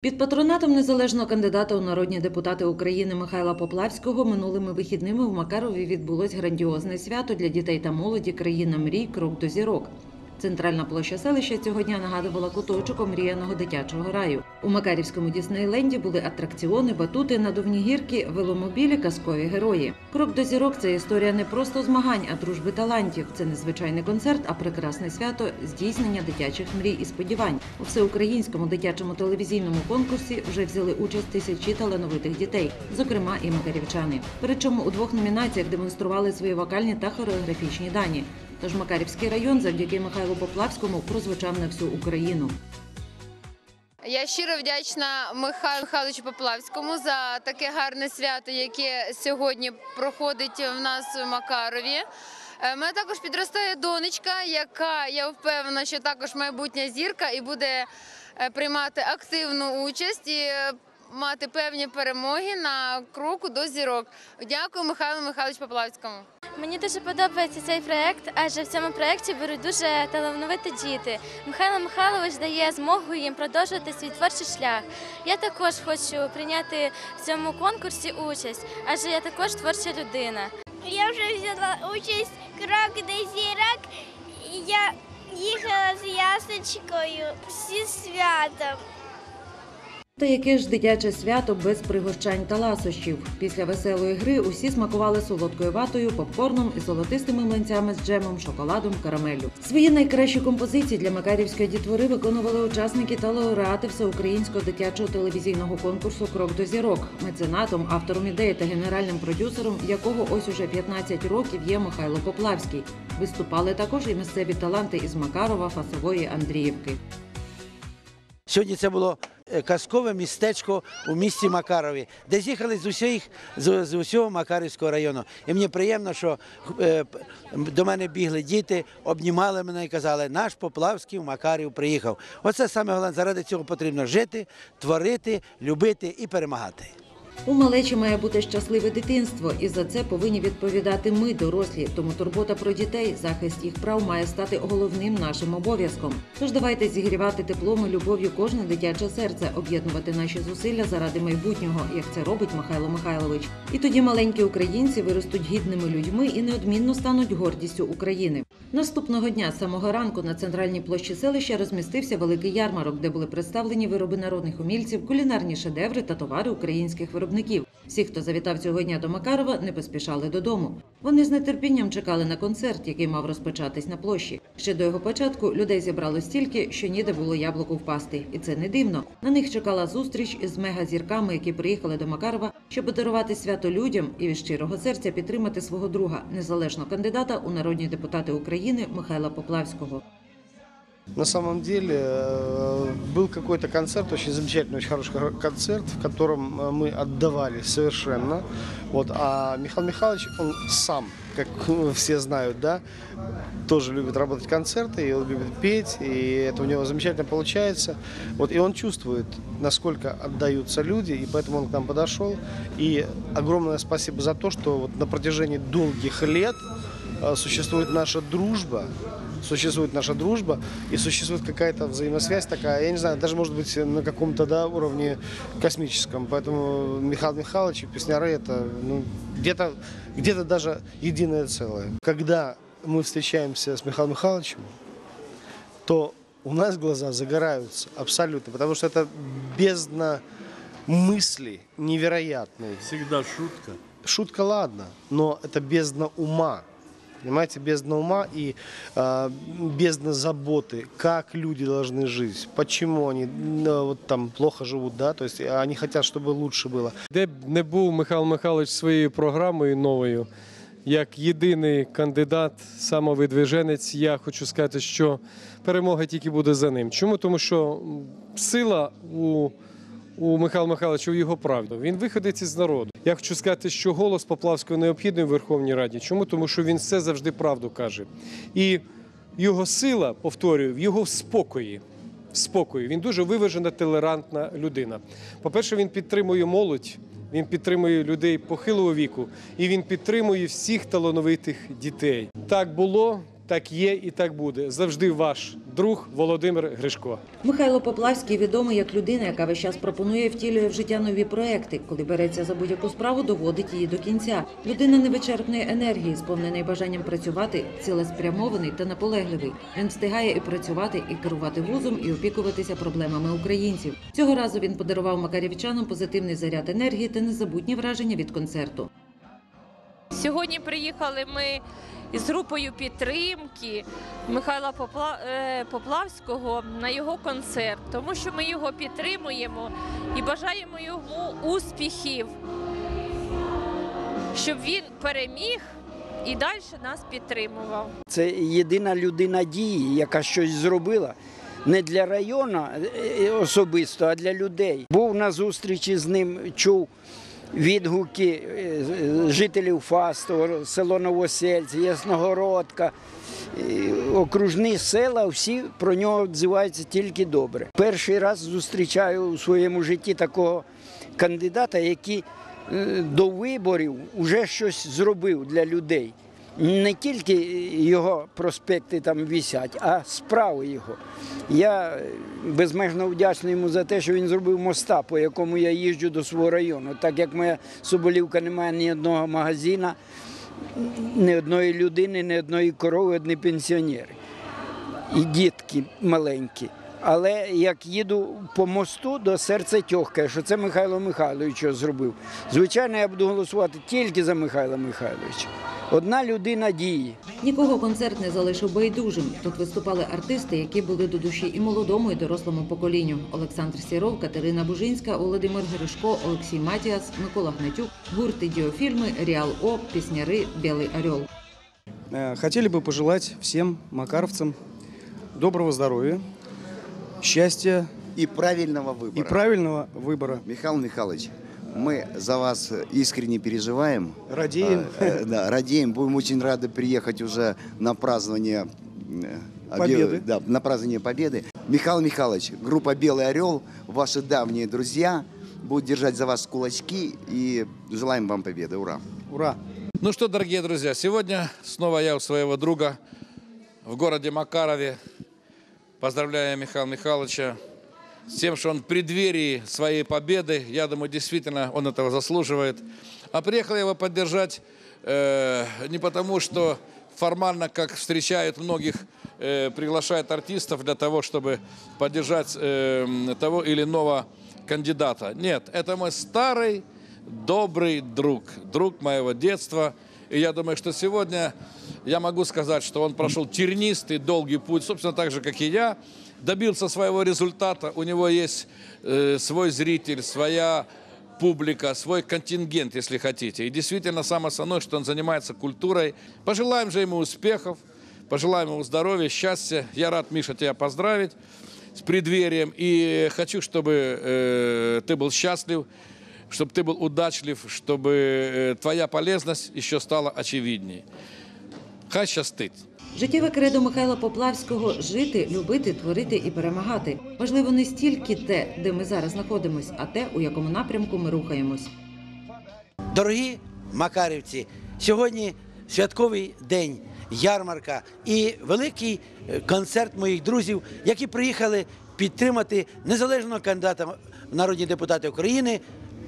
Під патронатом незалежного кандидата у народні депутати України Михайла Поплавського минулими вихідними в Макарові відбулось грандіозне свято для дітей та молоді країна мрій Крок до зірок. Центральна площа селища цього дня нагадувала куточок омріяного дитячого раю. У Макарівському Діснейленді були атракціони, батути, надувні гірки, веломобілі, казкові герої. Крок до зірок це історія не просто змагань, а дружби талантів. Це незвичайний концерт, а прекрасне свято здійснення дитячих мрій і сподівань. У всеукраїнському дитячому телевізійному конкурсі вже взяли участь тисячі талановитих дітей, зокрема і макарівчани. Причому у двох номінаціях демонстрували свої вокальні та хореографічні дані. Тож Макарівський район завдяки Михайлу Поплавському прозвучав на всю Україну. Я щиро вдячна Михайлу Михайловичу Поплавському за таке гарне свято, яке сьогодні проходить в нас в Макарові. Е, Мене також підростає донечка, яка я впевнена, що також майбутня зірка і буде е, приймати активну участь і е, мати певні перемоги на кроку до зірок. Дякую Михайлу Михайловичу Поплавському. Мені дуже подобається цей проект, адже в цьому проєкті беруть дуже талановиті діти. Михайло Михайлович дає змогу їм продовжувати свій творчий шлях. Я також хочу прийняти в цьому конкурсі участь, адже я також творча людина. Я вже взяла участь крок до зірок. Я їхала з ясочкою зі святом. Та яке ж дитяче свято без пригощань та ласощів. Після веселої гри усі смакували солодкою ватою, попкорном і золотистими млинцями з джемом, шоколадом, карамеллю. Свої найкращі композиції для макарівської дітвори виконували учасники та лауреати всеукраїнського дитячого телевізійного конкурсу Крок до зірок, меценатом, автором ідеї та генеральним продюсером, якого ось уже 15 років є Михайло Поплавський. Виступали також і місцеві таланти із Макарова, Фасової, Андріївки. Сьогодні це було казкове містечко у місті Макарові, де з'їхали з усіх з, з усього Макарівського району. І мені приємно, що е, до мене бігли діти, обнімали мене і казали, наш Поплавський в Макарів приїхав. Оце саме головне. Заради цього потрібно жити, творити, любити і перемагати. У малечі має бути щасливе дитинство, і за це повинні відповідати ми, дорослі. Тому турбота про дітей, захист їх прав має стати головним нашим обов'язком. Тож давайте зігрівати теплом і любов'ю кожне дитяче серце, об'єднувати наші зусилля заради майбутнього, як це робить Михайло Михайлович. І тоді маленькі українці виростуть гідними людьми і неодмінно стануть гордістю України. Наступного дня з самого ранку на центральній площі селища розмістився великий ярмарок, де були представлені вироби народних умільців, кулінарні шедеври та товари українських виробників. Всі, хто завітав цього дня до Макарова, не поспішали додому. Вони з нетерпінням чекали на концерт, який мав розпочатись на площі. Ще до його початку людей зібрало стільки, що ніде було яблуку впасти, і це не дивно. На них чекала зустріч із мегазірками, які приїхали до Макарова, щоб подарувати свято людям і від щирого серця підтримати свого друга, незалежного кандидата у народні депутати України Михайла Поплавського. На самом деле э, был какой-то концерт, очень замечательный, очень хороший хор- концерт, в котором э, мы отдавали совершенно. Вот, а Михаил Михайлович, он сам, как все знают, да, тоже любит работать концерты, и он любит петь, и это у него замечательно получается. Вот, и он чувствует, насколько отдаются люди, и поэтому он к нам подошел. И огромное спасибо за то, что вот на протяжении долгих лет э, существует наша дружба, существует наша дружба и существует какая-то взаимосвязь такая, я не знаю, даже может быть на каком-то да, уровне космическом. Поэтому Михаил Михайлович и песняры это ну, где-то где даже единое целое. Когда мы встречаемся с Михаилом Михайловичем, то у нас глаза загораются абсолютно, потому что это бездна мысли невероятной. Всегда шутка. Шутка, ладно, но это бездна ума. Понимаете, бездна ума и э, бездна заботы, как люди должны жить, почему они ну, вот там плохо живут, да, то есть они хотят, чтобы лучше было. Де б не був Михайло Михайлович своєю програмою новою, як єдиний кандидат, самовидвиженець, я хочу сказати, що перемога тільки буде за ним. Чому? Тому що м, сила у, у Михайла Михайловича у його правді. Він виходить із народу. Я хочу сказати, що голос Поплавського необхідний в Верховній Раді. Чому? Тому що він все завжди правду каже. І його сила, повторюю, в його спокої. В спокої. Він дуже виважена, толерантна людина. По-перше, він підтримує молодь, він підтримує людей похилого віку і він підтримує всіх талановитих дітей. Так було, так є і так буде. Завжди ваш друг Володимир Гришко. Михайло Поплавський відомий як людина, яка весь час пропонує і втілює в життя нові проекти. Коли береться за будь-яку справу, доводить її до кінця. Людина невичерпної енергії, сповнений бажанням працювати, цілеспрямований та наполегливий. Він встигає і працювати, і керувати вузом, і опікуватися проблемами українців. Цього разу він подарував макарівчанам позитивний заряд енергії та незабутні враження від концерту. Сьогодні приїхали ми із групою підтримки Михайла е, Поплавського на його концерт, тому що ми його підтримуємо і бажаємо йому успіхів, щоб він переміг і далі нас підтримував. Це єдина людина дії, яка щось зробила. Не для району е, особисто, а для людей. Був на зустрічі з ним, чув відгуки е, жителів Фастова, село Новосельці, Ясногородка, е, окружні села, всі про нього відзиваються тільки добре. Перший раз зустрічаю у своєму житті такого кандидата, який е, до виборів вже щось зробив для людей. Не тільки його проспекти там висять, а справи його. Я е, безмежно вдячний йому за те, що він зробив моста, по якому я їжджу до свого району. Так як моя Соболівка не має ні одного магазина, ні одної людини, ні одної корови, одні пенсіонери. І дітки маленькі. Але як їду по мосту, до серця тьохкає, що це Михайло Михайлович зробив. Звичайно, я буду голосувати тільки за Михайла Михайловича. Одна людина дії. Нікого концерт не залишив байдужим. Тут виступали артисти, які були до душі і молодому, і дорослому поколінню. Олександр Сіров, Катерина Бужинська, Володимир Гришко, Олексій Матіас, Микола Гнатюк, гурти діофільми, Ріал О, пісняри, Білий Орел. Э, Хотели бы пожелать всем макаровцам доброго здоровья, счастья и правильного и выбора. правильного выбора. Михаил Михайлович, Мы за вас искренне переживаем. Радеем. А, э, Да, радеем. Будем очень рады приехать уже на празднование э, обе- Победы. Да, на празднование Победы. Михаил Михайлович, группа «Белый орел», ваши давние друзья, будут держать за вас кулачки и желаем вам победы. Ура! Ура! Ну что, дорогие друзья, сегодня снова я у своего друга в городе Макарове. Поздравляю Михаила Михайловича с тем, что он в преддверии своей победы. Я думаю, действительно, он этого заслуживает. А приехал я его поддержать э, не потому, что формально, как встречают многих, э, приглашают артистов для того, чтобы поддержать э, того или иного кандидата. Нет, это мой старый добрый друг, друг моего детства. И я думаю, что сегодня я могу сказать, что он прошел тернистый, долгий путь, собственно, так же, как и я, добился своего результата. У него есть э, свой зритель, своя публика, свой контингент, если хотите. И действительно, самое основное, что он занимается культурой. Пожелаем же ему успехов, пожелаем ему здоровья, счастья. Я рад, Миша, тебя поздравить с преддверием. И хочу, чтобы э, ты был счастлив, чтобы ты был удачлив, чтобы э, твоя полезность еще стала очевидней. Хай щастить. Життєве кредо Михайла Поплавського жити, любити, творити і перемагати. Важливо не стільки те, де ми зараз знаходимось, а те, у якому напрямку ми рухаємось. Дорогі макарівці, сьогодні святковий день, ярмарка і великий е, концерт моїх друзів, які приїхали підтримати незалежного кандидата в народні депутати України.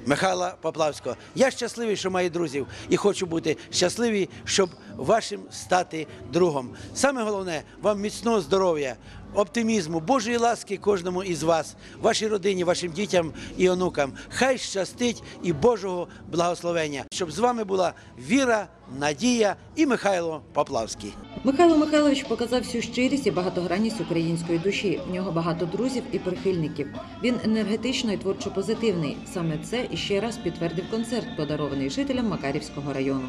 Михайла Поплавського. Я щасливий, що маю друзів, і хочу бути щасливий, щоб вашим стати другом. Саме головне вам міцного здоров'я, оптимізму, Божої ласки кожному із вас, вашій родині, вашим дітям і онукам. Хай щастить і Божого благословення, щоб з вами була віра, надія і Михайло Поплавський. Михайло Михайлович показав всю щирість і багатогранність української душі. В нього багато друзів і прихильників. Він енергетично і творчо позитивний. Саме це іще раз підтвердив концерт, подарований жителям Макарівського району.